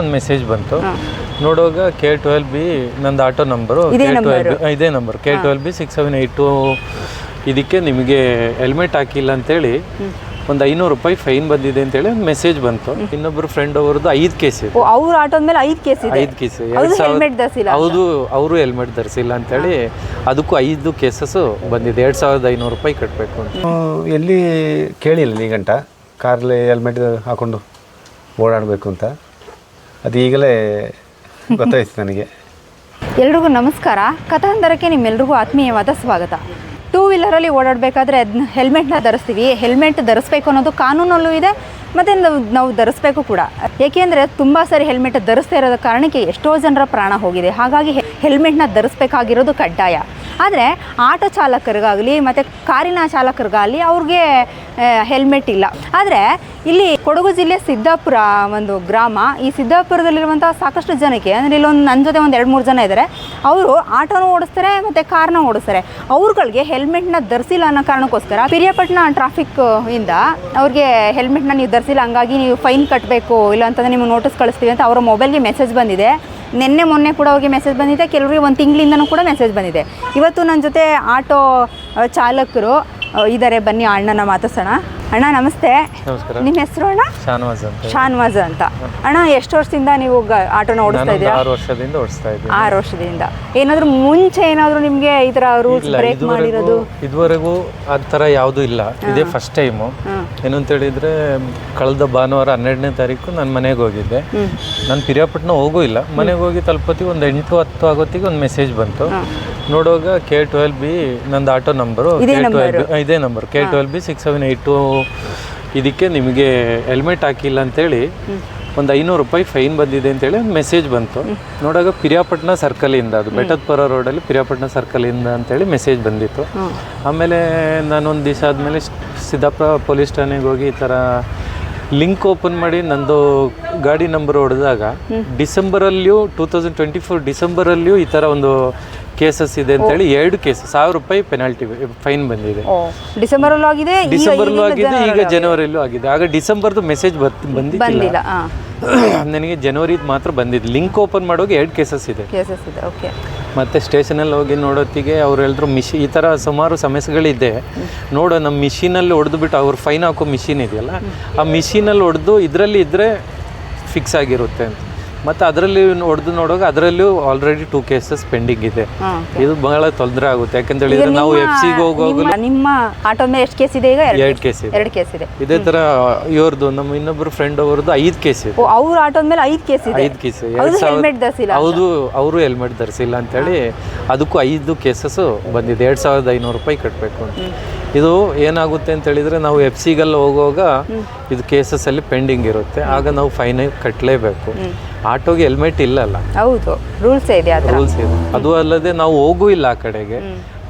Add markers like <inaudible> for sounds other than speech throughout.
ಒಂದು ಮೆಸೇಜ್ ಬಂತು. ನೋಡುವಾಗ ಕೆ ಟ್ವೆಲ್ ಬಿ ನಂದು ಆಟೋ ನಂಬರು ಇದೇ ಟ್ವೆಲ್? ಇದೇ number K twelve B six seven eight two ಇದಕ್ಕೆ ನಿಮಗೆ ಹೆಲ್ಮೆಟ್ ಹಾಕಿಲ್ಲ ಅಂತೇಳಿ ಒಂದು ಐನೂರು ರೂಪಾಯಿ ಫೈನ್ ಬಂದಿದೆ ಅಂತೇಳಿ ಒಂದು ಮೆಸೇಜ್ ಬಂತು. ಇನ್ನೊಬ್ರು ಫ್ರೆಂಡ್ ಅವ್ರದ್ದು ಐದು ಕೇಸ್ ಇದೆ. ಅವ್ರ ಆಟೋದ ಮೇಲೆ ಐದು ಕೇಸ್ ಇದೆ. ಐದು ಕೇಸ್ ಹೌದು ಹೆಲ್ಮೆಟ್ ಧರಿಸಿಲ್ಲ ಹೌದು ಅವರು ಹೆಲ್ಮೆಟ್ ಧರಿಸಿಲ್ಲ ಅಂತೇಳಿ ಅದಕ್ಕೂ ಐದು ಕೇಸಸ್ ಬಂದಿದೆ. ಎರಡು ಸಾವಿರದ ಐನೂರು ರೂಪಾಯಿ ಕಟ್ಟಬೇಕು ಅಂತ. ಎಲ್ಲಿ ಕೇಳಿಲ್ಲ ಈ ಗಂಟ ಕಾರ್ಲಿ ಹೆಲ್ಮೆಟ್ ಹಾಕೊಂಡು ಓಡಾಡಬೇಕು ಅಂತ. ಅದು ಈಗಲೇ ಗೊತ್ತಾಯ್ತು ನನಗೆ. ಎಲ್ರಿಗೂ ನಮಸ್ಕಾರ. ಕಥಾಂತರಕ್ಕೆ ನಿಮ್ಮೆಲ್ರಿಗೂ ಆತ್ಮೀಯವಾದ ಸ್ವಾಗತ. ಟೂ ವೀಲರಲ್ಲಿ ಓಡಾಡಬೇಕಾದ್ರೆ ಅದನ್ನ ಹೆಲ್ಮೆಟ್ನ ಧರಿಸ್ತೀವಿ. ಹೆಲ್ಮೆಟ್ ಧರಿಸ್ಬೇಕು ಅನ್ನೋದು ಕಾನೂನಲ್ಲೂ ಇದೆ, ಮತ್ತು ನಾವು ನಾವು ಧರಿಸ್ಬೇಕು ಕೂಡ. ಏಕೆಂದರೆ ತುಂಬ ಸರಿ ಹೆಲ್ಮೆಟ್ ಧರಿಸ್ತಾ ಇರೋದ ಕಾರಣಕ್ಕೆ ಎಷ್ಟೋ ಜನರ ಪ್ರಾಣ ಹೋಗಿದೆ. ಹಾಗಾಗಿ ಹೆಲ್ಮೆಟ್ನ ಧರಿಸ್ಬೇಕಾಗಿರೋದು ಕಡ್ಡಾಯ. ಆದರೆ ಆಟೋ ಚಾಲಕರಿಗಾಗಲಿ, ಮತ್ತು ಕಾರಿನ ಚಾಲಕರಿಗಾಗಲಿ ಅವ್ರಿಗೆ ಹೆಲ್ಮೆಟ್ ಇಲ್ಲ. ಆದರೆ ಇಲ್ಲಿ ಕೊಡಗು ಜಿಲ್ಲೆ ಸಿದ್ದಾಪುರ ಒಂದು ಗ್ರಾಮ, ಈ ಸಿದ್ದಾಪುರದಲ್ಲಿರುವಂಥ ಸಾಕಷ್ಟು ಜನಕ್ಕೆ, ಅಂದರೆ ಇಲ್ಲೊಂದು ನನ್ನ ಜೊತೆ ಒಂದು ಎರಡು ಮೂರು ಜನ ಇದ್ದಾರೆ ಅವರು ಆಟೋನೂ ಓಡಿಸ್ತಾರೆ ಮತ್ತು ಕಾರ್ನ ಓಡಿಸ್ತಾರೆ. ಅವ್ರುಗಳಿಗೆ ಹೆಲ್ಮೆಟ್ನ ಧರಿಸಿಲ್ಲ ಅನ್ನೋ ಕಾರಣಕ್ಕೋಸ್ಕರ ಪಿರಿಯಾಪಟ್ಟಣ ಟ್ರಾಫಿಕ್ ಇಂದ ಅವ್ರಿಗೆ ಹೆಲ್ಮೆಟ್ನ ನೀವು ಧರಿಸಿಲ್ಲ, ಹಂಗಾಗಿ ನೀವು ಫೈನ್ ಕಟ್ಟಬೇಕು ಇಲ್ಲ ಅಂತಂದರೆ ನಿಮಗೆ ನೋಟಿಸ್ ಕಳಿಸ್ತೀವಿ ಅಂತ ಅವರ ಮೊಬೈಲ್ಗೆ ಮೆಸೇಜ್ ಬಂದಿದೆ. ನಿನ್ನೆ ಮೊನ್ನೆ ಕೂಡ ಅವ್ರಿಗೆ ಮೆಸೇಜ್ ಬಂದಿದೆ, ಕೆಲವರಿಗೆ ಒಂದು ತಿಂಗಳಿಂದನೂ ಕೂಡ ಮೆಸೇಜ್ ಬಂದಿದೆ. ಇವತ್ತು ನನ್ನ ಜೊತೆ ಆಟೋ ಚಾಲಕರು ಇದ್ದಾರೆ ಬನ್ನಿ ಅಣ್ಣನ ಮಾತಾಡ್ಸೋಣ. ಅಣ್ಣ ನಮಸ್ತೆ. ನಮಸ್ಕಾರ. ನಿಮ್ಮ ಹೆಸರು ಅಣ್ಣ? ಶಾನವಾಜ್ ಅಂತ ಶಾನ್ವಾಜ್ ಅಂತ. ಅಣ್ಣ ಎಷ್ಟು ವರ್ಷದಿಂದ ನೀವು ಗ- ಆಟೋನ ಓಡಿಸ್ತಾ ಇದ್ದೀರಾ? ಆರು ವರ್ಷದಿಂದ ಓಡಿಸ್ತಾ ಇದ್ದೀನಿ. ಆರು ವರ್ಷದಿಂದ. ಏನಾದರೂ ಮುಂಚೆ ಏನಾದರೂ ನಿಮಗೆ ಈ ತರ ರೂಲ್ಸ್ ಇಲ್ಲ ಬ್ರೇಕ್ ಇದುವರೆಗೂ ಮಾಡಿರೋದು? ಇದುವರೆಗೂ ಆ ಥರ ಯಾವುದೂ ಇಲ್ಲ. ಇದೇ ಫಸ್ಟ್ ಟೈಮು ಏನು ಅಂತ ಹೇಳಿದ್ರೆ ಕಳೆದ ಭಾನುವಾರ ಹನ್ನೆರಡನೇ ತಾರೀಕು ನಾನು ಮನೆಗೆ ಹೋಗಿದ್ದೆ. ನಾನು ಪಿರಿಯಾಪಟ್ಟಣ ಹೋಗೂ ಇಲ್ಲ. ಮನೆಗೆ ಹೋಗಿ ತಲುಪತ್ತಿಗೆ ಒಂದು ಎಂಟು ಹತ್ತು ಆಗೋತ್ತಿಗೆ ಒಂದು ಮೆಸೇಜ್ ಬಂತು. ನೋಡುವಾಗ ಕೆ ಟ್ವೆಲ್ ಬಿ ನಂದು auto number K twelve B ಇದೇ number K twelve B six seven eight two ಇದಕ್ಕೆ ನಿಮಗೆ ಹೆಲ್ಮೆಟ್ ಹಾಕಿಲ್ಲ ಅಂತೇಳಿ ಒಂದು ಐನೂರು ರೂಪಾಯಿ ಫೈನ್ ಬಂದಿದೆ ಅಂತೇಳಿ ಒಂದು ಮೆಸೇಜ್ ಬಂತು. ನೋಡಾಗ ಪಿರಿಯಾಪಟ್ಟಣ ಸರ್ಕಲಿಂದ ಅದು ಬೆಟ್ಟದಪುರ ರೋಡಲ್ಲಿ ಪಿರಿಯಾಪಟ್ಟಣ ಸರ್ಕಲಿಂದ ಅಂತೇಳಿ ಮೆಸೇಜ್ ಬಂದಿತ್ತು. ಆಮೇಲೆ ನಾನು ಒಂದು ದಿವಸ ಆದಮೇಲೆ ಸಿದ್ದಾಪುರ ಪೊಲೀಸ್ ಠಾಣೆಗೆ ಹೋಗಿ ಈ ಥರ ಲಿಂಕ್ ಓಪನ್ ಮಾಡಿ ನಂದು ಗಾಡಿ ನಂಬರ್ ಹೊಡೆದಾಗ ಡಿಸೆಂಬರಲ್ಲಿಯೂ ಟೂ ತೌಸಂಡ್ ಟ್ವೆಂಟಿ ಫೋರ್ ಡಿಸೆಂಬರಲ್ಲಿಯೂ ಈ ಥರ ಒಂದು ಕೇಸಸ್ ಇದೆ ಅಂತ ಹೇಳಿ ಎರಡು ಕೇಸ್ ಸಾವಿರ ರೂಪಾಯಿ ಪೆನಾಲ್ಟಿ ಫೈನ್ ಬಂದಿದೆ. ಡಿಸೆಂಬರ್ ಆಗಿದೆ ಡಿಸೆಂಬರ್ ಆಗಿದೆ ಈಗ ಜನವರಿಯಲ್ಲೂ ಆಗಿದೆ. ಆಗ ಡಿಸೆಂಬರ್ದು ಮೆಸೇಜ್ ಬಂದಿಲ್ಲ <coughs> ನನಗೆ ಜನವರಿ ಮಾತ್ರ ಬಂದಿದ್ದು ಲಿಂಕ್ ಓಪನ್ ಮಾಡೋಕೆ ಎರಡು ಕೇಸಸ್ ಇದೆ. ಕೇಸಸ್ ಇದೆ ಓಕೆ ಮತ್ತು ಸ್ಟೇಷನಲ್ಲಿ ಹೋಗಿ ನೋಡೋತ್ತಿಗೆ ಅವ್ರು ಹೇಳಿದ್ರು ಮಿಷಿ ಈ ಥರ ಸುಮಾರು ಸಮಸ್ಯೆಗಳಿದೆ. ನೋಡೋ ನಮ್ಮ ಮಿಷಿನಲ್ಲಿ ಹೊಡೆದ್ಬಿಟ್ಟು ಅವ್ರು ಫೈನ್ ಹಾಕೋ ಮಿಷಿನ್ ಇದೆಯಲ್ಲ ಆ ಮಿಷಿನಲ್ಲಿ ಹೊಡೆದು ಇದರಲ್ಲಿ ಇದ್ದರೆ ಫಿಕ್ಸ್ ಆಗಿರುತ್ತೆ ಅಂತ. ಮತ್ತು ಅದರಲ್ಲಿ ಹೊಡೆದು ನೋಡುವಾಗ ಅದರಲ್ಲೂ ಆಲ್ರೆಡಿ ಟೂ ಕೇಸಸ್ ಪೆಂಡಿಂಗ್ ಇದೆ. ಇದು ಬಹಳ ತೊಂದರೆ ಆಗುತ್ತೆ. ಯಾಕಂತ ಹೇಳಿದ್ರೆ ನಾವು ಎಫ್ ಸಿಗೆ ಹೋಗುವಾಗ ನಿಮ್ಮ ಆಟೋ ಮೇಲೆ ಎಷ್ಟು ಕೇಸ್ ಇದೆ ಈಗ? ಎರಡು ಕೇಸ್ ಇದೆ. ಎರಡು ಕೇಸ್ ಇದೆ. ಇದೇ ತರ ಇವ್ರದ್ದು ನಮ್ಮ ಇನ್ನೊಬ್ಬರು ಫ್ರೆಂಡ್ ಅವರದ್ದು ಐದು ಕೇಸ್ ಇದೆ. ಅವ್ರ ಆಟೋ ಮೇಲೆ ಐದು ಕೇಸ್ ಇದೆ? ಐದು ಕೇಸ್ ಹೌದು ಹೆಲ್ಮೆಟ್ ಧರಿಸಿಲ್ಲ ಹೌದು ಅವರು ಹೆಲ್ಮೆಟ್ ಧರಿಸಿಲ್ಲ ಅಂತೇಳಿ ಅದಕ್ಕೂ ಐದು ಕೇಸಸ್ ಬಂದಿದೆ. ಎರಡು ಸಾವಿರದ ಐನೂರು ರೂಪಾಯಿ ಕಟ್ಟಬೇಕು ಅಂತ. ಇದು ಏನಾಗುತ್ತೆ ಅಂತ ಹೇಳಿದ್ರೆ ನಾವು ಎಫ್ ಸಿಗೆಲ್ಲ ಹೋಗುವಾಗ ಇದು ಕೇಸಸ್ಸಲ್ಲಿ ಪೆಂಡಿಂಗ್ ಇರುತ್ತೆ. ಆಗ ನಾವು ಫೈನ್ ಕಟ್ಟಲೇಬೇಕು ಆಟೋಗೆ ಹೆಲ್ಮೆಟ್ ಇಲ್ಲಲ್ಲ? ಹೌದು. ರೂಲ್ಸ್ ಇದೆ ರೂಲ್ಸ್ ಇದೆ. ಅದು ಅಲ್ಲದೆ ನಾವು ಹೋಗೂ ಇಲ್ಲ ಆ ಕಡೆಗೆ.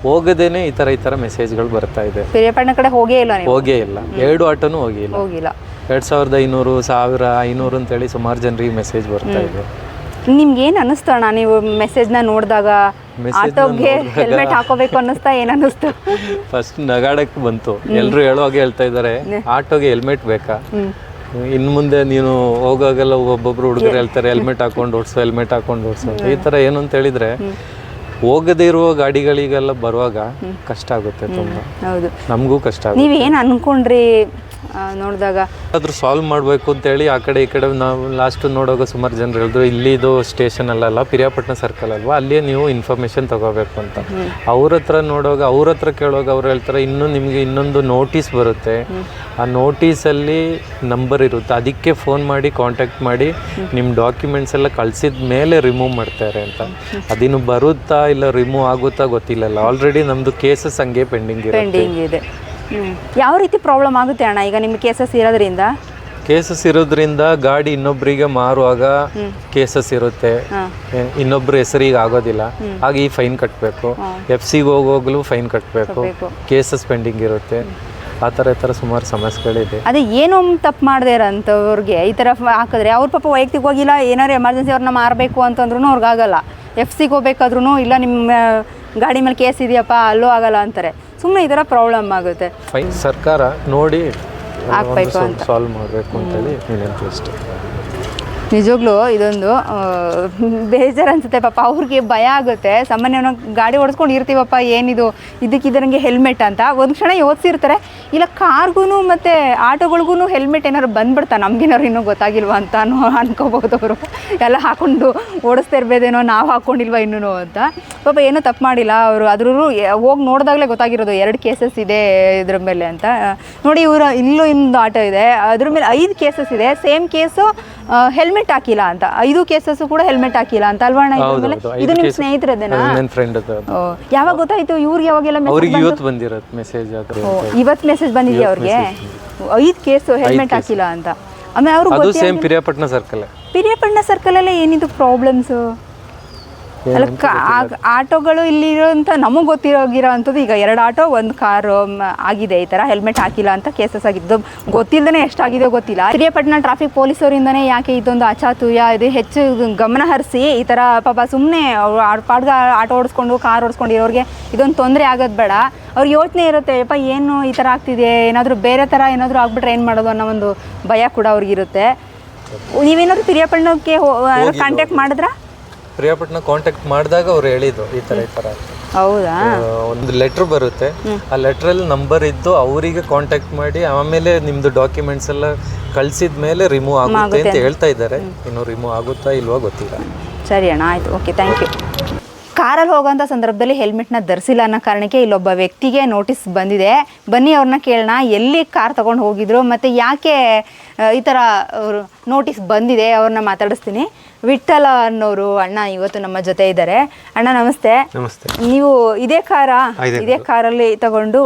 ಹೋಗದೇನೆ ಈ ತರ ಈ ಥರ ಮೆಸೇಜ್ಗಳು ಬರ್ತಾ ಇದೆ. ಕಡೆ ಹೋಗೇ ಇಲ್ಲ ನೀವು? ಹೋಗೇ ಇಲ್ಲ. ಎರಡು ಆಟೋನು ಹೋಗಿಲ್ಲ ಹೋಗಿಲ್ಲ. ಎರಡು ಸಾವಿರದ ಐನೂರು ಸಾವಿರ ಐನೂರು ಅಂತೇಳಿ ಸುಮಾರು ಜನರಿಗೆ ಮೆಸೇಜ್ ಬರ್ತಾ ಇದೆ. ನಿಮ್ಗೆ ಏನು ಅನ್ನಿಸ್ತಣ್ಣ ನೀವು ಮೆಸೇಜ್ನ ನೋಡಿದಾಗ ಆಟೋಗೆ ಹೆಲ್ಮೆಟ್ ಹಾಕೋಬೇಕು ಅನ್ನಿಸ್ತಾ ಏನು ಅನ್ನಿಸ್ತು? ಫಸ್ಟ್ ನಗಾಡಕ್ಕೆ ಬಂತು. ಎಲ್ಲರೂ ಹೇಳುವಾಗ ಹೇಳ್ತಾ ಇದ್ದಾರೆ ಆಟೋಗೆ ಹೆಲ್ಮೆಟ್ ಬೇಕಾ? ಇನ್ನು ಮುಂದೆ ನೀನು ಹೋಗಾಗೆಲ್ಲ ಒಬ್ಬೊಬ್ರು ಹುಡುಗರು ಹೇಳ್ತಾರೆ ಹೆಲ್ಮೆಟ್ ಹಾಕೊಂಡು ಓಡಿಸು ಹೆಲ್ಮೆಟ್ ಹಾಕೊಂಡು ಓಡಿಸು ಈ ಥರ ಏನು ಅಂತ ಹೇಳಿದ್ರೆ ಹೋಗದೇ ಇರುವ ಗಾಡಿಗಳಿಗೆಲ್ಲ ಬರುವಾಗ ಕಷ್ಟ ಆಗುತ್ತೆ ತುಂಬ. ನಮಗೂ ಕಷ್ಟ ನೀವು ಏನು ಅನ್ಕೊಂಡ್ರಿ ನೋಡಿದಾಗ ಅದ್ರ ಸಾಲ್ವ್ ಮಾಡಬೇಕು ಅಂತೇಳಿ ಆ ಕಡೆ ಈ ಕಡೆ ನಾವು ಲಾಸ್ಟ್ ನೋಡೋಕೆ ಸುಮಾರು ಜನರು ಹೇಳಿದ್ರು ಇಲ್ಲಿದು ಸ್ಟೇಷನ್ ಅಲ್ಲಲ್ಲ ಪಿರಿಯಾಪಟ್ಟಣ ಸರ್ಕಲ್ ಅಲ್ವಾ? ಅಲ್ಲಿಯೇ ನೀವು ಇನ್ಫಾರ್ಮೇಷನ್ ತಗೋಬೇಕು ಅಂತ. ಅವ್ರ ಹತ್ರ ನೋಡೋಗ ಅವ್ರ ಹತ್ರ ಕೇಳುವಾಗ ಅವ್ರು ಹೇಳ್ತಾರೆ ಇನ್ನೂ ನಿಮಗೆ ಇನ್ನೊಂದು ನೋಟಿಸ್ ಬರುತ್ತೆ. ಆ ನೋಟಿಸಲ್ಲಿ ನಂಬರ್ ಇರುತ್ತೆ. ಅದಕ್ಕೆ ಫೋನ್ ಮಾಡಿ ಕಾಂಟ್ಯಾಕ್ಟ್ ಮಾಡಿ ನಿಮ್ಮ ಡಾಕ್ಯುಮೆಂಟ್ಸ್ ಎಲ್ಲ ಕಳಿಸಿದ ಮೇಲೆ ರಿಮೂವ್ ಮಾಡ್ತಾರೆ ಅಂತ. ಅದಿನ್ನು ಬರುತ್ತಾ ಇಲ್ಲ ರಿಮೂವ್ ಆಗುತ್ತಾ ಗೊತ್ತಿಲ್ಲಲ್ಲ. ಆಲ್ರೆಡಿ ನಮ್ಮದು ಕೇಸಸ್ ಹಂಗೆ ಪೆಂಡಿಂಗ್ ಇದೆ. ಯಾವ ರೀತಿ ಪ್ರಾಬ್ಲಮ್ ಆಗುತ್ತೆ ಅಣ್ಣ ಈಗ ನಿಮ್ಗೆ ಕೇಸಸ್ ಇರೋದ್ರಿಂದ? ಕೇಸಸ್ ಇರೋದ್ರಿಂದ ಗಾಡಿ ಇನ್ನೊಬ್ರಿಗೆ ಮಾರುವಾಗ ಕೇಸಸ್ ಇರುತ್ತೆ. ಇನ್ನೊಬ್ರು ಇನ್ನೊಬ್ರ ಹೆಸರಿಗೆ ಆಗೋದಿಲ್ಲ. ಆಗ ಈ ಫೈನ್ ಕಟ್ಟಬೇಕು ಎಫ್ ಸಿಗೆ ಹೋಗೋಗ್ಲೂ ಫೈನ್ ಕಟ್ಟಬೇಕು ಕೇಸಸ್ ಪೆಂಡಿಂಗ್ ಇರುತ್ತೆ. ಆ ಥರ ಈ ಥರ ಸುಮಾರು ಸಮಸ್ಯೆಗಳಿದೆ. ಅದೇ ಏನೋ ತಪ್ಪು ಮಾಡಿದೆ ಇರೋಂಥವ್ರಿಗೆ ಈ ಥರ ಹಾಕಿದ್ರೆ ಅವ್ರ ಪಾಪ ವೈಯಕ್ತಿಕ ಹೋಗಿಲ್ಲ ಏನಾದ್ರು ಎಮರ್ಜೆನ್ಸಿ ಅವ್ರನ್ನ ಮಾರಬೇಕು ಅಂತಂದ್ರೂ ಅವ್ರಿಗಾಗಲ್ಲ ಎಫ್ ಸಿಗೆ ಹೋಗ್ಬೇಕಾದ್ರೂ ಇಲ್ಲ ನಿಮ್ಮ ಗಾಡಿ ಮೇಲೆ ಕೇಸ್ ಇದೆಯಪ್ಪ ಅಲ್ಲೂ ಆಗಲ್ಲ ಅಂತಾರೆ. ಸುಮ್ಮನೆ ಈ ಥರ ಪ್ರಾಬ್ಲಮ್ ಆಗುತ್ತೆ. ಫೈನ್ ಸರ್ಕಾರ ನೋಡಿ ಹಾಕ್ಬೇಕು ಅಂತ. ಸಾಲ್ವ್ ಮಾಡಬೇಕು ಅಂತೇಳಿ ಹೇಳಿ ಅಷ್ಟೇ ನಿಜವಾಗ್ಲೂ ಇದೊಂದು ಬೇಜಾರು ಅನ್ಸುತ್ತೆ ಪಾಪ, ಅವ್ರಿಗೆ ಭಯ ಆಗುತ್ತೆ. ಸಾಮಾನ್ಯ ನಾವು ಗಾಡಿ ಓಡಿಸ್ಕೊಂಡು ಇರ್ತೀವಪ್ಪ, ಏನಿದು ಇದಕ್ಕಿದ್ದಂಗೆ ಹೆಲ್ಮೆಟ್ ಅಂತ. ಒಂದು ಕ್ಷಣ ಯೋಚಿಸಿರ್ತಾರೆ, ಇಲ್ಲ ಕಾರ್ಗೂ ಮತ್ತು ಆಟೋಗಳಿಗೂ ಹೆಲ್ಮೆಟ್ ಏನಾದ್ರು ಬಂದ್ಬಿಡ್ತಾ ನಮ್ಗೇನಾರು ಇನ್ನೂ ಗೊತ್ತಾಗಿಲ್ವಾ ಅಂತ ಅನ್ಕೋಬಹುದು ಅವರು. ಎಲ್ಲ ಹಾಕೊಂಡು ಓಡಿಸ್ತಾ ಇರ್ಬೋದೇನೋ, ನಾವು ಹಾಕ್ಕೊಂಡಿಲ್ವ ಇನ್ನೂ ಅಂತ. ಪಾಪ ಏನೂ ತಪ್ಪು ಮಾಡಿಲ್ಲ ಅವರು. ಅದ್ರೂ ಹೋಗಿ ನೋಡಿದಾಗಲೇ ಗೊತ್ತಾಗಿರೋದು, ಎರಡು ಕೇಸಸ್ ಇದೆ ಇದ್ರ ಮೇಲೆ ಅಂತ. ನೋಡಿ ಇವರು, ಇಲ್ಲೂ ಇನ್ನೊಂದು ಆಟೋ ಇದೆ. ಅದ್ರ ಮೇಲೆ ಐದು ಕೇಸಸ್ ಇದೆ. ಸೇಮ್ ಕೇಸು ಹೆಲ್ಮೆಟ್ ಹಾಕಿಲ್ಲ ಅಂತ. ಐದು ಕೇಸಸ್ ಕೂಡ ಹೆಲ್ಮೆಟ್ ಹಾಕಿಲ್ಲ ಅಂತ. ಅಲ್ವಾ ಅಣ್ಣ? ಇದು ನಿಮ್ ನಿಮ್ಮ case- ಸ್ನೇಹಿತರದೇನಾ? ಅದು ಓ, ಯಾವಾಗ ಗೊತ್ತಾಯ್ತು ಇವ್ರಿಗೆ ಯಾವಾಗೆಲ್ಲ ಮೆಸೇಜ್ ಅವ್ರಿಗೆ ಇವತ್ತು ಬಂದಿರತ್ತೆ ಮೆಸೇಜ್ ಆದ್ರೆ ಓ, ಇವತ್ತು ಮೆಸೇಜ್ ಬಂದಿದ್ಯಾ ಅವ್ರಿಗೆ? ಐದು ಕೇಸು ಹೆಲ್ಮೆಟ್ ಹಾಕಿಲ್ಲ ಅಂತ. ಆಮೇಲೆ ಅವರು ಅದು ಸೇಮ್ ಪಿರಿಯಾಪಟ್ನ ಸರ್ಕಲ್ ಪಿರಿಯಪಣ್ಣ ಸರ್ಕಲಲ್ಲೇ ಏನಿದು ಪ್ರಾಬ್ಲಮ್ಸು ಅಲ್ಲ ಆಟೋಗಳು ಇಲ್ಲಿ ನಮಗೆ ಗೊತ್ತಿರೋಗಿರೋ ಅಂಥದ್ದು ಈಗ ಎರಡು ಆಟೋ ಒಂದು ಕಾರು ಆಗಿದೆ ಈ ಥರ ಹೆಲ್ಮೆಟ್ ಹಾಕಿಲ್ಲ ಅಂತ ಕೇಸಸ್ ಆಗಿದ್ದು. ಗೊತ್ತಿಲ್ಲದೇ ಎಷ್ಟಾಗಿದೆ ಗೊತ್ತಿಲ್ಲ. ಹಿರಿಯಪಟ್ಟಣ ಟ್ರಾಫಿಕ್ ಪೊಲೀಸರಿಂದನೇ ಯಾಕೆ ಇದೊಂದು ಅಚಾತುಯ ಇದು ಹೆಚ್ಚು ಗಮನ ಹರಿಸಿ ಈ ಥರ ಪಾಪ ಸುಮ್ಮನೆ ಪಾಡ್ಗ ಆಟೋ ಓಡಿಸ್ಕೊಂಡು ಕಾರ್ ಓಡಿಸ್ಕೊಂಡು ಇರೋರಿಗೆ ಇದೊಂದು ತೊಂದರೆ ಆಗೋದು ಬೇಡ. ಅವ್ರಿಗೆ ಯೋಚನೆ ಇರುತ್ತೆ ಯಪ್ಪ ಏನು ಈ ಥರ ಆಗ್ತಿದೆ? ಏನಾದರೂ ಬೇರೆ ಥರ ಏನಾದರೂ ಆಗ್ಬಿಟ್ರೆ ಏನು ಮಾಡೋದು ಅನ್ನೋ ಒಂದು ಭಯ ಕೂಡ ಅವ್ರಿಗಿರುತ್ತೆ. ನೀವೇನಾದ್ರು ಪಿರಿಯಪಟ್ಟಣಕ್ಕೆ ಕಾಂಟ್ಯಾಕ್ಟ್ ಮಾಡಿದ್ರಾ? ಪ್ರಿಯಾಪಟ್ನ ಕಾಂಟ್ಯಾಕ್ಟ್ ಮಾಡಿದಾಗ ಅವ್ರು ಹೇಳಿದ್ದು ಈ ತರ ಈ ತರ ಹೌದಾ? ಒಂದು ಲೆಟ್ರ್ ಬರುತ್ತೆ. ಆ ಲೆಟ್ರಲ್ಲಿ ನಂಬರ್ ಇದ್ದು ಅವರಿಗೆ ಕಾಂಟ್ಯಾಕ್ಟ್ ಮಾಡಿ ಆಮೇಲೆ ನಿಮ್ದು ಡಾಕ್ಯುಮೆಂಟ್ಸ್ ಎಲ್ಲ ಕಳ್ಸಿದ ಮೇಲೆ ರಿಮೂವ್ ಆಗುತ್ತೆ ಅಂತ ಹೇಳ್ತಾ ಇದ್ದಾರೆ. ಇನ್ನು ರಿಮೂವ್ ಆಗುತ್ತಾ ಇಲ್ವಾ ಗೊತ್ತಿಲ್ಲ. ಸರಿ ಅಣ್ಣ ಆಯ್ತು. ಓಕೆ ಥ್ಯಾಂಕ್ ಯು ಕಾರಲ್ಲಿ ಹೋಗೋಂಥ ಸಂದರ್ಭದಲ್ಲಿ ಹೆಲ್ಮೆಟ್ನ ಧರಿಸಿಲ್ಲ ಅನ್ನೋ ಕಾರಣಕ್ಕೆ ಇಲ್ಲೊಬ್ಬ ವ್ಯಕ್ತಿಗೆ ನೋಟಿಸ್ ಬಂದಿದೆ. ಬನ್ನಿ ಅವ್ರನ್ನ ಕೇಳೋಣ. ಎಲ್ಲಿ ಕಾರ್ ತೊಗೊಂಡು ಹೋಗಿದ್ರು ಮತ್ತು ಯಾಕೆ ಈ ಥರ ನೋಟಿಸ್ ಬಂದಿದೆ? ಅವ್ರನ್ನ ಮಾತಾಡಿಸ್ತೀನಿ. ವಿಠಲ ಅನ್ನೋರು ಅಣ್ಣ ಇವತ್ತು ನಮ್ಮ ಜೊತೆ ಇದ್ದಾರೆ. ಅಣ್ಣ ನಮಸ್ತೆ. ನಮಸ್ತೆ. ನೀವು ಇದೇ ಕಾರ ಇದೇ ಕಾರಲ್ಲಿ ತಗೊಂಡು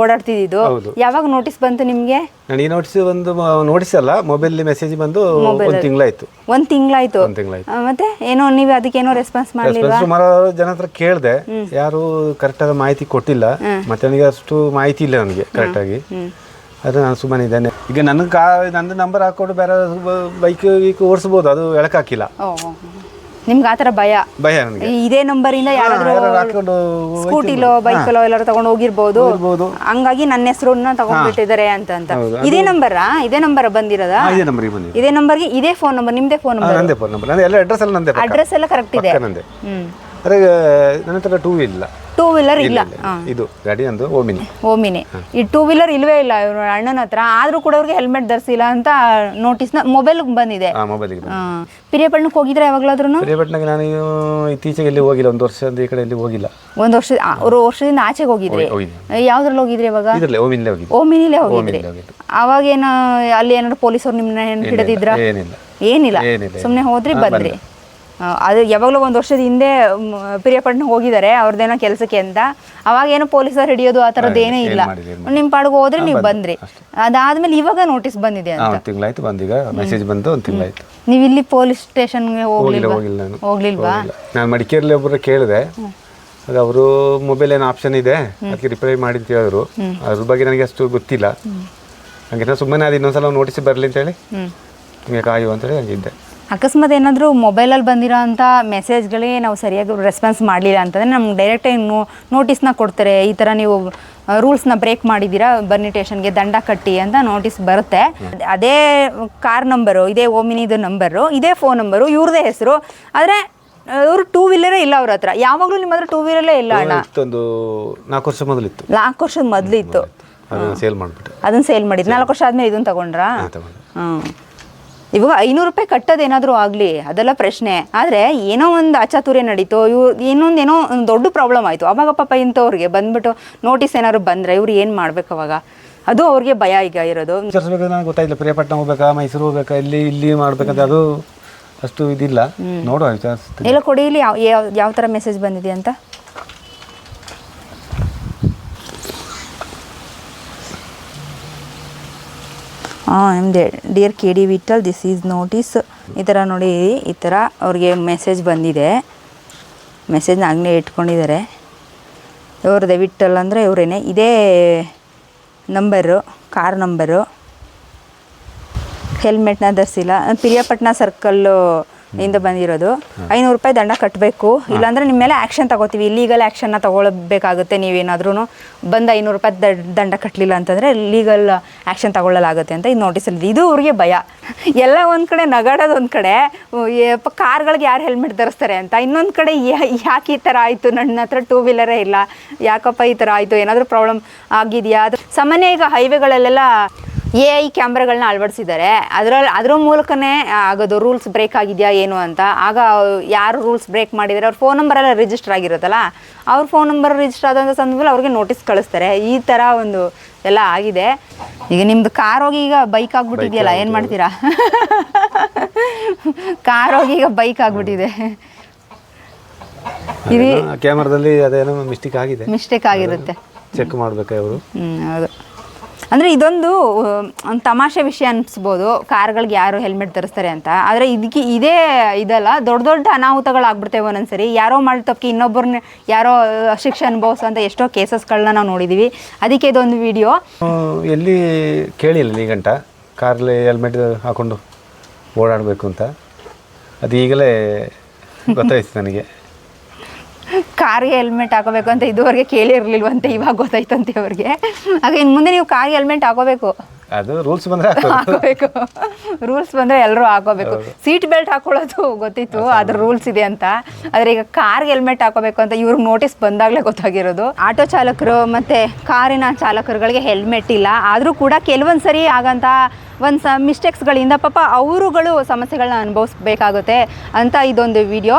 ಓಡಾಡ್ತಿದ್ದು ಯಾವಾಗ ನೋಟಿಸ್ ಬಂತು ನಿಮ್ಗೆ? ನಾನು ಈ ನೋಟಿಸ್ ಒಂದು ನೋಟಿಸ್ ಅಲ್ಲ ಮೊಬೈಲ್ ಮೆಸೇಜ್ ಬಂದು ಒಂದು ತಿಂಗಳಾಯ್ತು. ಒಂದ್ ತಿಂಗಳಾಯ್ತು. ಮತ್ತೆ ಏನೋ ನೀವು ಅದಕ್ಕೆ ಏನೋ ರೆಸ್ಪಾನ್ಸ್ ಮಾಡಲಿಲ್ಲ ಸುಮಾರು ಜನ ಹತ್ರ ಕೇಳಿದೆ. ಯಾರು ಕರೆಕ್ಟಾದ ಮಾಹಿತಿ ಕೊಟ್ಟಿಲ್ಲ. ಮತ್ತೆ ನನಗೆ ಅಷ್ಟು ಮಾಹಿತಿ ಇಲ್ಲ ನನಗೆ ಕರೆಕ್ಟಾಗಿ ಆದರೆ ನಾನು ಸುಮ್ಮನೆ ಇದ್ದೇನೆ. ಈಗ ನನ್ನ ಕಾ ನಂದು ನಂಬರ್ ಹಾಕೊಂಡು ಬೇರೆ ಬೈಕ್ ಈಗ ಓಡಿಸ್ಬೋದು ಅದು ಎಳಕಾಕಿಲ್ಲ. ನಿಮ್ಗೆ ಆ ಥರ ಭಯ? ಭಯ ನನಗೆ. ಇದೇ ನಂಬರಿಂದ ಯಾರಾದ್ರೂ ಯಾರು ಹಾಕೊಂಡು ಸ್ಕೂಟಿಲೋ ಬೈಕಲ್ಲೋ ಎಲ್ಲರೂ ತಗೊಂಡು ಹೋಗಿರ್ಬೋದು. ಹೋಗ್ಬೋದು. ಹಂಗಾಗಿ ನನ್ನ ಹೆಸರನ್ನ ತಗೊಂಡ್ಬಿಟ್ಟಿದ್ದಾರೆ ಅಂತ ಅಂತ. ಇದೇ ನಂಬರಾ ಇದೇ ನಂಬರ್ ಬಂದಿರೋದಾ? ಇದೇ ನಂಬರಿಗೆ ಬಂದಿದೆ. ಇದೇ ನಂಬರ್ಗೆ ಇದೇ ಫೋನ್ ನಂಬರ್ ನಿಮ್ದೇ ಫೋನ್ ನಂಬರ್ ನಂದೇ ಫೋನ್ ನಂಬರ್ ಎಲ್ಲ ಅಡ್ರೆಸ್ ಎಲ್ಲ ನಂದೇ ಪಕ್ಕ. ಅಡ್ರೆಸ್ ಎಲ್ಲ ಕರೆಕ್ಟ್ ಇದೆ. ಪಕ್ಕ ನಂದೇ. ಹ್ಮ್. ನನ್ನ ಹತ್ರ ಟೂ ಇಲ್ಲ. ಟೂ ವೀಲರ್ ಇಲ್ಲ ಇದು ಗಾಡಿ ನಂದು ಓಮಿನಿ. ಓಮಿನಿ. ಈ ಟೂ ವೀಲರ್ ಇಲ್ವೇ ಇಲ್ಲ ಇವ್ರ ಅಣ್ಣನ ಹತ್ರ. ಆದ್ರೂ ಕೂಡ ಅವ್ರಿಗೆ ಹೆಲ್ಮೆಟ್ ಧರಿಸಿಲ್ಲ ಅಂತ ನೋಟಿಸ್ನ ಮೊಬೈಲ್ ಬಂದಿದೆ. ಆ ಮೊಬೈಲಿಗೆ ಪಿರಿಯಪಟ್ಟಣಕ್ಕೆ ಹೋಗಿದ್ರೆ ಯಾವಾಗ್ಲಾದ್ರೂ ಪಿರಿಯಪಟ್ಟಣಕ್ಕೆ ನಾನು ಇತ್ತೀಚೆಗೆ ಇಲ್ಲಿ ಹೋಗಿಲ್ಲ ಒಂದು ವರ್ಷದಿಂದ ಈ ಕಡೆ ಇಲ್ಲಿ ಹೋಗಿಲ್ಲ. ಒಂದು ವರ್ಷ ಅವರು ವರ್ಷದಿಂದ ಆಚೆಗೆ ಹೋಗಿದ್ರಿ? ಯಾವ್ದ್ರಲ್ಲಿ ಹೋಗಿದ್ರಿ ಇವಾಗ? ಇದರಲ್ಲೇ ಓಮಿನಿಲೇ ಹೋಗಿದ್ದೆ ಓಮಿನಿಲೇ ಹೋಗಿದ್ರಿ? ಅಲ್ಲಿ ಏನಾದ್ರು ಪೊಲೀಸರು ನಿಮ್ಮನ್ನ ಹಿಡಿದಿದ್ರ? ಏನಿಲ್ಲ. ಏನಿಲ್ಲ. ಸುಮ್ಮನೆ ಹೋದ್ರಿ ಬಂದ್ರಿ. ಅದು ಯಾವಾಗಲೂ ಒಂದು ವರ್ಷದ ಹಿಂದೆ ಪಿರಿಯಪಟ್ಟಣ ಹೋಗಿದ್ದಾರೆ ಅವ್ರದ್ದೇನೋ ಕೆಲಸಕ್ಕೆ ಅಂತ. ಅವಾಗ ಏನೋ ಪೊಲೀಸರು ಹಿಡಿಯೋದು ಆ ಥರದ್ದು ಏನೂ ಇಲ್ಲ. ನಿಮ್ಮ ಪಾಡಿಗೆ ಹೋದ್ರೆ ನೀವು ಬಂದ್ರಿ. ಅದಾದ್ಮೇಲೆ ಇವಾಗ ನೋಟಿಸ್ ಬಂದಿದೆ ಅಂತ. ಒಂದು ತಿಂಗಳಾಯ್ತು ಬಂದೀಗ. ಮೆಸೇಜ್ ಬಂತು ಒಂದು ತಿಂಗಳಾಯ್ತು. ನೀವು ಇಲ್ಲಿ ಪೊಲೀಸ್ ಸ್ಟೇಷನ್ಗೆ ಹೋಗಿಲ್ಲ ಹೋಗ್ಲಿಲ್ವಾ ಹೋಗ್ಲಿಲ್ವಾ? ಹೋಗಿಲ್ಲ. ನಾನು ಮಡಿಕೇರಿಲಿ ಒಬ್ಬರು ಕೇಳಿದೆ. ಅದು ಅವರು ಮೊಬೈಲ್ ಏನೋ ಆಪ್ಷನ್ ಇದೆ. ಅದಕ್ಕೆ ರಿಪ್ಲೈ ಮಾಡಿ ಅಂತ ಹೇಳಿದ್ರು. ಅದ್ರ ಬಗ್ಗೆ ನನಗೆ ಅಷ್ಟು ಗೊತ್ತಿಲ್ಲ. ಹಂಗೆ ಸುಮ್ಮನೆ ಅದು ಇನ್ನೊಂದ್ಸಲ ನೋಟಿಸ್ ಬರಲಿ ಅಂತೇಳಿ ಹೇಳಿ. ನಿಮಗೆ ಕಾಯು ಅಂತೇಳಿ ಹಂಗಿದ್ದೆ. ಅಕಸ್ಮಾತ್ ಏನಾದರೂ ಮೊಬೈಲಲ್ಲಿ ಬಂದಿರೋ ಅಂಥ ಮೆಸೇಜ್ಗಳಿಗೆ ನಾವು ಸರಿಯಾಗಿ ರೆಸ್ಪಾನ್ಸ್ ಮಾಡಲಿಲ್ಲ ಅಂತಂದರೆ ನಮ್ಗೆ ಡೈರೆಕ್ಟಾಗಿ ನೋ ನೋಟಿಸ್ನ ಕೊಡ್ತಾರೆ. ಈ ಥರ ನೀವು ರೂಲ್ಸ್ನ ಬ್ರೇಕ್ ಮಾಡಿದ್ದೀರಾ ಬನ್ನಿ ಟೇಷನ್ಗೆ ದಂಡ ಕಟ್ಟಿ ಅಂತ ನೋಟಿಸ್ ಬರುತ್ತೆ. ಅದೇ ಕಾರ್ ನಂಬರು ಇದೇ ಓಮಿನಿದು ನಂಬರು ಇದೇ ಫೋನ್ ನಂಬರು ಇವ್ರದೇ ಹೆಸರು. ಆದರೆ ಇವರು ಟೂ ವೀಲರೇ ಇಲ್ಲ ಅವ್ರ ಹತ್ರ. ಯಾವಾಗಲೂ ನಿಮ್ಮ ಹತ್ರ ಟೂ ವೀಲರೇ ಇಲ್ಲ ಅಣ್ಣ. ಒಂದು ನಾಲ್ಕು ವರ್ಷ ಮೊದಲಿತ್ತು. ನಾಲ್ಕು ವರ್ಷದ ಮೊದಲಿತ್ತು. ಅದನ್ನು ಸೇಲ್ ಮಾಡಿಬಿಟ್ಟು. ಅದನ್ನ ಸೇಲ್ ಮಾಡಿದ್ದು ನಾಲ್ಕು ವರ್ಷ ಆದಮೇಲೆ ಇದನ್ನು ತಗೊಂಡ್ರಾ? ಹ್ಞೂ. ಇವಾಗ ಐನೂರು ರೂಪಾಯಿ ಕಟ್ಟೋದೇನಾದರೂ ಆಗಲಿ ಅದೆಲ್ಲ ಪ್ರಶ್ನೆ. ಆದರೆ ಏನೋ ಒಂದು ಅಚಾತುರ್ಯ ನಡೀತು ಇವು ಇನ್ನೊಂದು ಏನೋ ಒಂದು ದೊಡ್ಡ ಪ್ರಾಬ್ಲಮ್ ಆಯಿತು. ಅವಾಗ ಪಾಪ ಇಂಥವ್ರಿಗೆ ಬಂದ್ಬಿಟ್ಟು ನೋಟಿಸ್ ಏನಾದ್ರು ಬಂದರೆ ಇವ್ರು ಏನು ಮಾಡ್ಬೇಕು ಅವಾಗ? ಅದು ಅವ್ರಿಗೆ ಭಯ ಈಗ ಇರೋದು. ನನಗೆ ಗೊತ್ತಾಯಿಲ್ಲ ಪ್ರಿಯಪಟ್ಟಣ ಹೋಗ್ಬೇಕಾ ಮೈಸೂರು ಹೋಗ್ಬೇಕಾ ಇಲ್ಲಿ ಇಲ್ಲಿ ಮಾಡ್ಬೇಕಂತ ಅದು ಅಷ್ಟು ಇದಿಲ್ಲ. ನೋಡುವ ವಿಚಾರಿಸ್ತೀನಿ. ಎಲ್ಲ ಕೊಡಿ ಇಲ್ಲಿ ಯಾವ ಯಾವ ಯಾವ ಥರ ಮೆಸೇಜ್ ಬಂದಿದೆ ಅಂತ? ನಿಮ್ದೆ dear K D Vithal this is notice ಈ ಥರ ನೋಡಿ, ಈ ಥರ ಅವ್ರಿಗೆ ಮೆಸೇಜ್ ಬಂದಿದೆ. ಮೆಸೇಜ್ನ ಹಂಗೆ ಇಟ್ಕೊಂಡಿದ್ದಾರೆ. ಇವ್ರದ್ದೆ ವಿಠಲ್ ಅಂದರೆ ಇವರೇನೆ. ಇದೇ ನಂಬರು ಕಾರ್ ನಂಬರು ಹೆಲ್ಮೆಟ್ನ ಧರಿಸಿಲ್ಲ. ಪಿರಿಯಾಪಟ್ಟಣ ಸರ್ಕಲ್ಲು ಇಂದ ಬಂದಿರೋದು. ಐನೂರು ರೂಪಾಯಿ ದಂಡ ಕಟ್ಟಬೇಕು ಇಲ್ಲಾಂದ್ರೆ ನಿಮ್ಮ ಮೇಲೆ ಆ್ಯಕ್ಷನ್ ತಗೋತೀವಿ. ಲೀಗಲ್ ಆ್ಯಕ್ಷನ್ನ ತಗೊಳ್ಬೇಕಾಗುತ್ತೆ. ನೀವೇನಾದ್ರೂ ಬಂದು ಐನೂರು ರೂಪಾಯಿ ದ- ದಂಡ ಕಟ್ಟಲಿಲ್ಲ ಅಂತಂದರೆ ಲೀಗಲ್ ಆ್ಯಕ್ಷನ್ ತಗೊಳ್ಳಲಾಗುತ್ತೆ ಅಂತ ಇದು ನೋಟಿಸಲ್ಲಿ ಇದು. ಅವ್ರಿಗೆ ಭಯ. ಎಲ್ಲ ಒಂದು ಕಡೆ ನಗಾಡೋದು ಒಂದು ಕಡೆ ಕಾರ್ಗಳಿಗೆ ಯಾರು ಹೆಲ್ಮೆಟ್ ಧರಿಸ್ತಾರೆ ಅಂತ. ಇನ್ನೊಂದು ಕಡೆ ಯಾಕೆ ಈ ಥರ ಆಯಿತು? ನನ್ನ ಹತ್ರ ಟೂ ವೀಲರೇ ಇಲ್ಲ. ಯಾಕಪ್ಪ ಈ ಥರ ಆಯಿತು? ಏನಾದರೂ ಪ್ರಾಬ್ಲಮ್ ಆಗಿದೆಯಾ? ಅದು ಸಾಮಾನ್ಯ ಈಗ ಹೈವೇಗಳಲ್ಲೆಲ್ಲ ಎ ಐ ಕ್ಯಾಮ್ರಾಗಳನ್ನ ಅಳವಡಿಸಿದ್ದಾರೆ ಅದರಲ್ಲಿ ಅದ್ರ ಮೂಲಕನೇ ಆಗೋದು ರೂಲ್ಸ್ ಬ್ರೇಕ್ ಆಗಿದೆಯಾ ಏನು ಅಂತ. ಆಗ ಯಾರು ರೂಲ್ಸ್ ಬ್ರೇಕ್ ಮಾಡಿದರೆ ಅವ್ರ ಫೋನ್ ನಂಬರ್ ಎಲ್ಲ ರಿಜಿಸ್ಟರ್ ಆಗಿರುತ್ತಲ್ಲ ಅವ್ರ ಫೋನ್ ನಂಬರ್ ರಿಜಿಸ್ಟರ್ ಆದಂಥ ಸಂದರ್ಭದಲ್ಲಿ ಅವ್ರಿಗೆ ನೋಟಿಸ್ ಕಳಿಸ್ತಾರೆ. ಈ ಥರ ಒಂದು ಎಲ್ಲ ಆಗಿದೆ. ಈಗ ನಿಮ್ದು ಕಾರ್ ಹೋಗಿ ಈಗ ಬೈಕ್ ಆಗ್ಬಿಟ್ಟಿದೆಯಲ್ಲ ಏನು ಮಾಡ್ತೀರಾ? ಕಾರ್ ಹೋಗಿ ಈಗ ಬೈಕ್ ಆಗ್ಬಿಟ್ಟಿದೆ. ಇದು ಕ್ಯಾಮ್ರಾದಲ್ಲಿ ಅದೇನೋ ಮಿಸ್ಟೇಕ್ ಆಗಿದೆ. ಮಿಸ್ಟೇಕ್ ಆಗಿರುತ್ತೆ. ಚೆಕ್ ಮಾಡಬೇಕು ಅವರು ಹೌದು. ಅಂದರೆ ಇದೊಂದು ಒಂದು ತಮಾಷೆ ವಿಷಯ ಅನಿಸ್ಬೋದು. ಕಾರ್ಗಳಿಗೆ ಯಾರು ಹೆಲ್ಮೆಟ್ ಧರಿಸ್ತಾರೆ ಅಂತ. ಆದರೆ ಇದಕ್ಕೆ ಇದೇ ಇದಲ್ಲ, ದೊಡ್ಡ ದೊಡ್ಡ ಅನಾಹುತಗಳಾಗ್ಬಿಡ್ತೇವೆ ಒಂದೊಂದ್ಸರಿ. ಯಾರೋ ಮಾಡಿ ತಪ್ಪಿ ಇನ್ನೊಬ್ಬರನ್ನ ಯಾರೋ ಶಿಕ್ಷೆ ಅಂತ ಎಷ್ಟೋ ಕೇಸಸ್ಗಳನ್ನ ನಾವು ನೋಡಿದ್ದೀವಿ ಅದಕ್ಕೆ ಇದೊಂದು ವಿಡಿಯೋ. ಎಲ್ಲಿ ಕೇಳಿಲ್ಲ ಈ ಗಂಟ. ಕಾರಲ್ಲಿ ಹೆಲ್ಮೆಟ್ ಹಾಕೊಂಡು ಓಡಾಡಬೇಕು ಅಂತ. ಅದು ಈಗಲೇ ಗೊತ್ತಾಯ್ತು ನನಗೆ. ಕಾರ್ಗೆ ಹೆಲ್ಮೆಟ್ ಹಾಕೋಬೇಕು ಅಂತ ಇದುವರೆಗೆ ಕೇಳಿರ್ಲಿಲ್ವಂತೆ ಇವಾಗ ಗೊತ್ತಾಯ್ತಂತೆ ಅವ್ರಿಗೆ. ಆಗ ಇನ್ನು ಮುಂದೆ ನೀವು ಕಾರ್ಗೆ ಹೆಲ್ಮೆಟ್ ಹಾಕೋಬೇಕು. ಅದು ರೂಲ್ಸ್ ಬಂದ್ರೆ ಹಾಕೋಬೇಕು. ರೂಲ್ಸ್ ಬಂದ್ರೆ ಎಲ್ಲರೂ ಹಾಕೋಬೇಕು. ಸೀಟ್ ಬೆಲ್ಟ್ ಹಾಕೊಳ್ಳೋದು ಗೊತ್ತಿತ್ತು ಅದ್ರ ರೂಲ್ಸ್ ಇದೆ ಅಂತ. ಆದ್ರೆ ಈಗ ಕಾರ್ಗೆ ಹೆಲ್ಮೆಟ್ ಹಾಕೋಬೇಕು ಅಂತ ಇವ್ರಿಗೆ ನೋಟಿಸ್ ಬಂದಾಗಲೇ ಗೊತ್ತಾಗಿರೋದು. ಆಟೋ ಚಾಲಕರು ಮತ್ತೆ ಕಾರಿನ ಚಾಲಕರುಗಳಿಗೆ ಹೆಲ್ಮೆಟ್ ಇಲ್ಲ. ಆದರೂ ಕೂಡ ಕೆಲವೊಂದು ಸರಿ ಆಗಂತ ಒಂದು ಸ ಮಿಸ್ಟೇಕ್ಸ್ಗಳಿಂದ ಪಾಪ ಅವರುಗಳು ಸಮಸ್ಯೆಗಳನ್ನ ಅನುಭವಿಸ್ಬೇಕಾಗುತ್ತೆ ಅಂತ ಇದೊಂದು ವಿಡಿಯೋ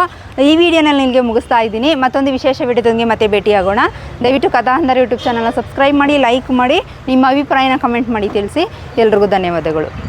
ಈ ವಿಡಿಯೋನಲ್ಲಿ ನಿಮಗೆ ಮುಗಿಸ್ತಾ ಇದ್ದೀನಿ. ಮತ್ತೊಂದು ವಿಶೇಷ ವಿಡಿಯೋದೊಂದಿಗೆ ಮತ್ತೆ ಭೇಟಿಯಾಗೋಣ. ದಯವಿಟ್ಟು ಕಥಾಂಧರ ಯೂಟ್ಯೂಬ್ ಚಾನಲ್ನ ಸಬ್ಸ್ಕ್ರೈಬ್ ಮಾಡಿ ಲೈಕ್ ಮಾಡಿ, ನಿಮ್ಮ ಅಭಿಪ್ರಾಯನ ಕಮೆಂಟ್ ಮಾಡಿ ತಿಳಿಸಿ. ಎಲ್ರಿಗೂ ಧನ್ಯವಾದಗಳು.